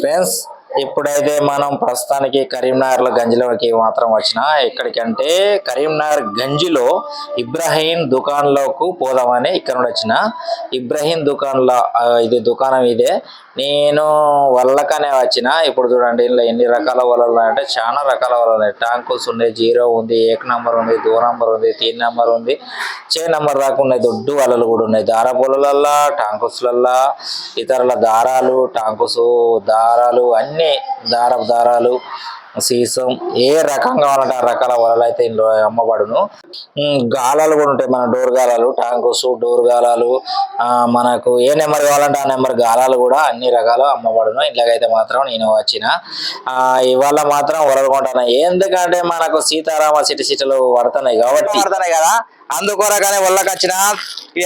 Friends ఇప్పుడైతే మనం ప్రస్తుతానికి కరీంనగర్లో గంజిలోకి మాత్రం వచ్చిన ఎక్కడికంటే కరీంనగర్ గంజిలో ఇబ్రాహీం దుకాణంలోకి పోదామని ఇక్కడ నుండి వచ్చిన. ఇబ్రాహీం దుకాణంలో ఇది దుకాణం ఇదే. నేను వల్లకనే వచ్చిన. ఇప్పుడు చూడండి ఇందులో ఎన్ని రకాల వలలు అంటే చాలా రకాల వలలు ఉన్నాయి. టాంకుల్స్ ఉన్నాయి జీరో ఉంది ఏక్ నంబర్ ఉంది దో నంబర్ ఉంది తీన్ నంబర్ ఉంది చే నంబర్ దాకా ఉన్నాయి దొడ్డు వలలు కూడా ఉన్నాయి. దార పొలలల్లా టాంకుస్లల్లా ఇతరుల దారాలు టాంకుస్ దారాలు అన్ని దారపు దారాలు సీసం ఏ రకం కావాలంటే ఆ రకాల వలలు అయితే ఇందులో అమ్మబడును. గాలాలు కూడా ఉంటాయి మన డోర్ గాలాలు ట్యాంకుస్ డోర్ గాలాలు. మనకు ఏ నెంబర్ కావాలంటే ఆ నెంబర్ గాలాలు కూడా అన్ని రకాలు అమ్మబడును. ఇట్లాగైతే మాత్రం నేను వచ్చిన. ఇవాళ మాత్రం వలలు కొంటాను ఎందుకంటే మనకు సీతారామ సిటీ సిటీలు పడుతున్నాయి కాబట్టి పడుతున్నాయి కదా? అందుకోరగానే ఒళ్ళకి వచ్చిన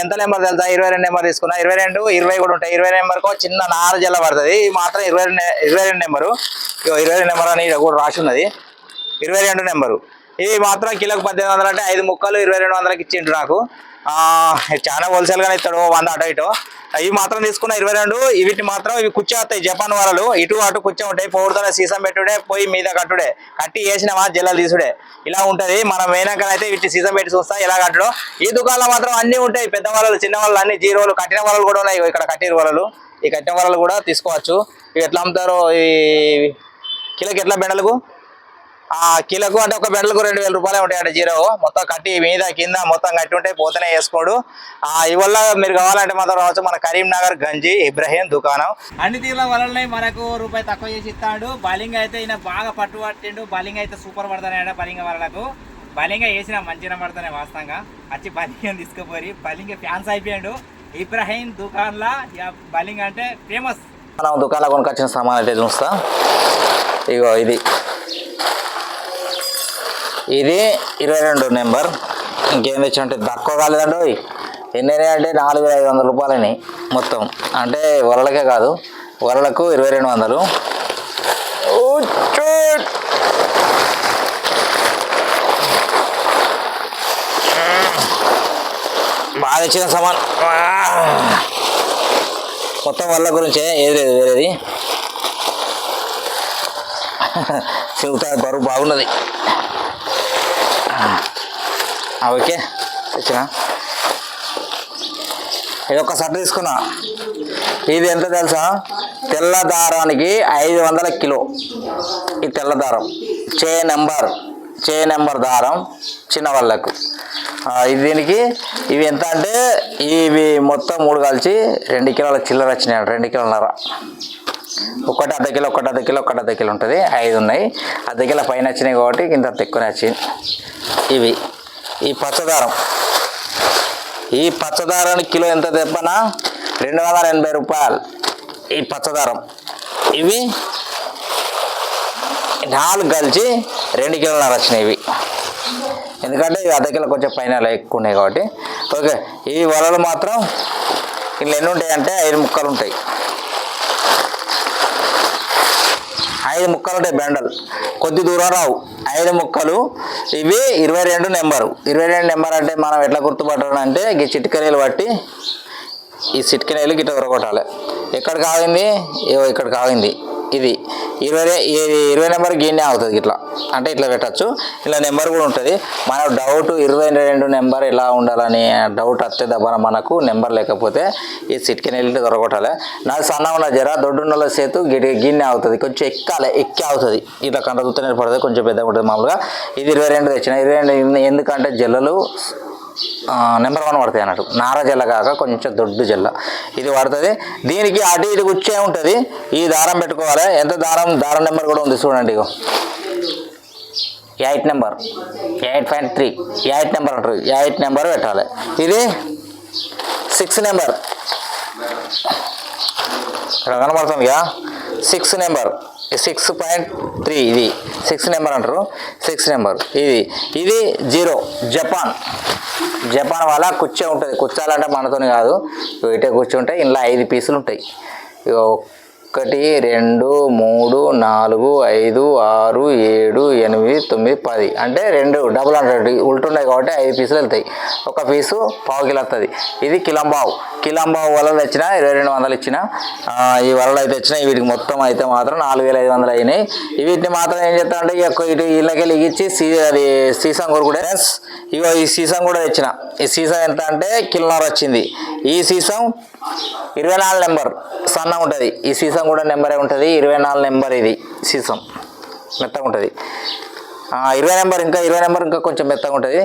ఎంత నెంబర్ తెలుసా? ఇరవై రెండు నెంబర్ తీసుకున్నా. ఇరవై రెండు ఇరవై కూడా ఉంటాయి. ఇరవై నెంబర్కు చిన్న నార జల్ల పడుతుంది. ఇది మాత్రం ఇరవై రెండు ఇరవై రెండు నెంబరు. ఇగో ఇరవై రెండు నెంబర్ అని కూడా రాసి ఉన్నది. ఇరవై రెండు నెంబరు. ఇవి మాత్రం కిలోకి పద్దెనిమిది వందలు అంటే ఐదు ముక్కలు ఇరవై రెండు వందలకి ఇచ్చిండు నాకు. చాలా హోల్సేల్గానే ఇస్తాడు వంద అటు ఇటు. ఇవి మాత్రం తీసుకున్న ఇరవై రెండు వీటిని మాత్రం ఇవి కుర్చీ వస్తాయి జపాన్ వరలు ఇటు అటు కూర్చో ఉంటాయి పౌడుతో సీసం పెట్టుడే పోయి మీద కట్టుడే. కట్టి వేసినవా జల్లలు తీసుడే. ఇలా ఉంటుంది. మనం అయితే వీటి సీసం పెట్టి చూస్తా ఇలా కట్టడం. ఈ దుకాణంలో మాత్రం అన్నీ ఉంటాయి. పెద్ద వలలు చిన్న వలలు అన్ని జీరోలు కట్టిన వలలు కూడా ఉన్నాయి. ఇక్కడ కట్టిన వలలు. ఈ కట్టిన వలలు కూడా తీసుకోవచ్చు. ఇవి ఎట్లా అమ్ముతారో ఈ కిలోకి ఎట్లా బెండలకు ఆ కిలోకు అంటే ఒక బెండలకు రెండు వేల రూపాయలే ఉంటాయి అంటే జీరో. మొత్తం కట్టి మీద కింద మొత్తం కట్టి ఉంటే పోతేనే వేసుకోడు. ఆ ఇవల్ల మీరు కావాలంటే మాత్రం రావచ్చు మన కరీంనగర్ గంజి ఇబ్రహీం దుకాణం. అన్ని తీర్ల వలలని మనకు రూపాయి తక్కువ చేసి ఇస్తాడు. బౌలింగ్ అయితే ఈయన బాగా పట్టు పట్టిండు. బౌలింగ్ అయితే సూపర్ పడతానే బౌలింగ్ వలలకు. బౌలింగ్ వేసిన మంచిగా పడతానే వాస్తవంగా. వచ్చి బౌలింగ్ తీసుకుపోయి బౌలింగ్ ఫ్యాన్స్ అయిపోయాడు. ఇబ్రాహీం దుకాన్లా బౌలింగ్ అంటే ఫేమస్. మనం దుకాణంలో కొనుకొచ్చిన సామాన్ అయితే చూస్తా. ఇగో ఇది. ఇది ఇరవై రెండు నెంబర్. ఇంకేం తెచ్చుంటే తక్కువ కాలేదండి. ఎన్ని అంటే నాలుగు ఐదు వందల రూపాయలని మొత్తం. అంటే వరలకే కాదు వరలకు ఇరవై రెండు వందలు. బాగా తెచ్చిన సామాన్. మొత్తం వల్ల గురించే ఏది లేదు వేరేది. చెబుతా బరువు బాగున్నది. ఓకే. తెచ్చిన? ఇది ఒక షర్ట్ తీసుకున్నా. ఇది ఎంత తెలుసా? తెల్ల దారానికి ఐదు వందల కిలో. ఈ తెల్ల దారం. చే నెంబర్. చే నెంబర్ దారం చిన్న వాళ్ళకు. ఇది దీనికి. ఇవి ఎంత అంటే ఇవి మొత్తం మూడు కలిసి రెండు కిలోల చిల్లర వచ్చినాయి రెండు కిలోన్నర. ఒకటి అర్ధ కిలో ఒకటి అర్ధ కిలో ఒకటి అర్ధ కిలో ఉంటుంది. ఐదు ఉన్నాయి. అర్ధ కిలో పైన వచ్చినాయి కాబట్టి ఇంత ఎక్కువనే వచ్చింది ఇవి. ఈ పచ్చదారం. ఈ పచ్చదారానికి కిలో ఎంత తెప్పన? రెండు వందల ఎనభై రూపాయలు. ఈ పచ్చదారం. ఇవి నాలుగు కలిసి రెండు కిలోన్నర వచ్చినాయి ఇవి. ఎందుకంటే ఇవి అర్ధ కిలో కొంచెం పైన ఎక్కువ ఉన్నాయి కాబట్టి. ఓకే. ఈ వలలు మాత్రం ఇందులో ఎన్ని ఉంటాయి అంటే ఐదు ముక్కలు ఉంటాయి. ఐదు ముక్కలు ఉంటాయి బెండలు కొద్ది దూరం రావు. ఐదు ముక్కలు. ఇవి ఇరవై రెండు నెంబరు. ఇరవై రెండు నెంబర్ అంటే మనం ఎట్లా గుర్తుపట్టడం అంటే ఈ చిటికనీళ్ళు బట్టి ఈ చిటికనీళ్ళు గిట్ట ఉరగొట్టాలి ఎక్కడ కాగింది ఏవో ఇక్కడ కాగింది ఇది. ఇరవై ఇరవై నెంబర్ గిన్నె అవుతుంది ఇట్లా. అంటే ఇట్లా పెట్టచ్చు. ఇలా నెంబర్ కూడా ఉంటుంది. మన డౌట్ ఇరవై రెండు నెంబర్ ఎలా ఉండాలని డౌట్ వస్తే దబ్బన మనకు నెంబర్ లేకపోతే ఈ సిట్కిన వెళ్ళి దొరకొట్టాలి నా సన్న ఉన్న జర దొడ్డున్నల సేతు గిడి గిన్నె అవుతుంది. కొంచెం ఎక్కాలి. ఎక్కి అవుతుంది. ఇట్లా కంట చూస్తే పడుతుంది. కొంచెం పెద్దగా ఉంటుంది మామూలుగా. ఇది ఇరవై రెండు తెచ్చిన. ఇరవై రెండు ఎందుకంటే జల్లలు నెంబర్ వన్ పడతాయి అన్నట్టు. నార జల్ల కాక కొంచెం దొడ్డు జల్ల. ఇది పడుతుంది. దీనికి అటు ఇటు గుచ్చే ఉంటుంది. ఈ దారం పెట్టుకోవాలి. ఎంత దారం? దారం నెంబర్ కూడా ఉంది చూడండి ఇగో. Eight number. Eight point three. Eight number అంటారు. ఎయిట్ నెంబర్ పెట్టాలి. ఇది సిక్స్ నెంబర్. ఇక్కడ కనబడుతుంది కదా. Six number. Six point three ఇది. సిక్స్ నెంబర్ అంటారు. Six number. ఇది ఇది జీరో. జపాన్. జపాన్ వల్ల కుర్చీ ఉంటుంది. కూర్చోాలంటే మనతోని కాదు. ఇటే కూర్చుంటే ఇంట్లో ఐదు పీసులు ఉంటాయి. ఇగో ఒకటి రెండు మూడు నాలుగు ఐదు ఆరు ఏడు ఎనిమిది తొమ్మిది పది. అంటే రెండు డబుల్ హండ్రెడ్ ఉంటున్నాయి కాబట్టి ఐదు పీసులు వెళ్తాయి. ఒక పీసు పావు కిలో వస్తుంది ఇది కిలంబావు. కిలంబావు వలలు తెచ్చిన ఇరవై రెండు వందలు ఇచ్చిన ఈ వలలు అయితే వచ్చినాయి వీటికి మొత్తం అయితే మాత్రం నాలుగు వేల ఐదు వందలు అయినాయి. వీటిని మాత్రం ఏం చేస్తా అంటే ఇటు ఇళ్ళకెళ్ళి ఇచ్చి సీ అది సీసం కూడా కూడా ఇగో ఈ సీసం కూడా తెచ్చిన. ఈ సీసం ఎంత అంటే కిలోన్నర వచ్చింది. ఈ సీసం ఇరవై నాలుగు నెంబర్. సన్న ఉంటుంది. ఈ సీసం కూడా నెంబరే ఉంటుంది. ఇరవై నాలుగు నెంబర్ ఇది సీసం మెత్తగా ఉంటుంది. ఇరవై నెంబర్ ఇంకా ఇరవై నెంబర్ ఇంకా కొంచెం మెత్తగా ఉంటుంది.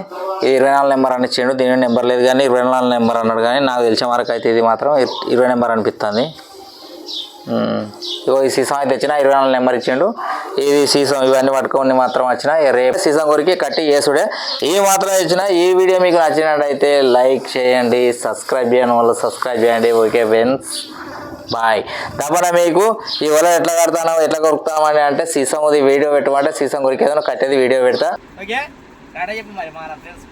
ఈ ఇరవై నాలుగు నెంబర్ అని ఇచ్చిండు దీని నెంబర్ లేదు కానీ ఇరవై నాలుగు నెంబర్ అన్నాడు కానీ నాకు తెలిసిన వరకు అయితే ఇది మాత్రం ఇరవై నెంబర్ అనిపిస్తుంది. ఇగో ఈ సీసం అయితే తెచ్చిన ఇరవై నాలుగు నెంబర్ ఇచ్చిండు. ఇది సీసం ఇవన్నీ పట్టుకొని మాత్రం వచ్చిన రేపు సీసం కొరికి కట్టి చేసుడే. ఈ మాత్రం ఇచ్చిన ఈ వీడియో మీకు నచ్చినట్టయితే లైక్ చేయండి సబ్స్క్రైబ్ చేయడం వల్ల సబ్స్క్రైబ్ చేయండి. Okay friends bye. తప్పన మీకు ఈ వల ఎట్లా కడతానో ఎట్లా కొరుకుతామని అంటే సీసం ఇది వీడియో పెట్టమంటే సీసం కొరికేదో కట్టేది వీడియో పెడతా. ఓకే? మరి ఫ్రెండ్స్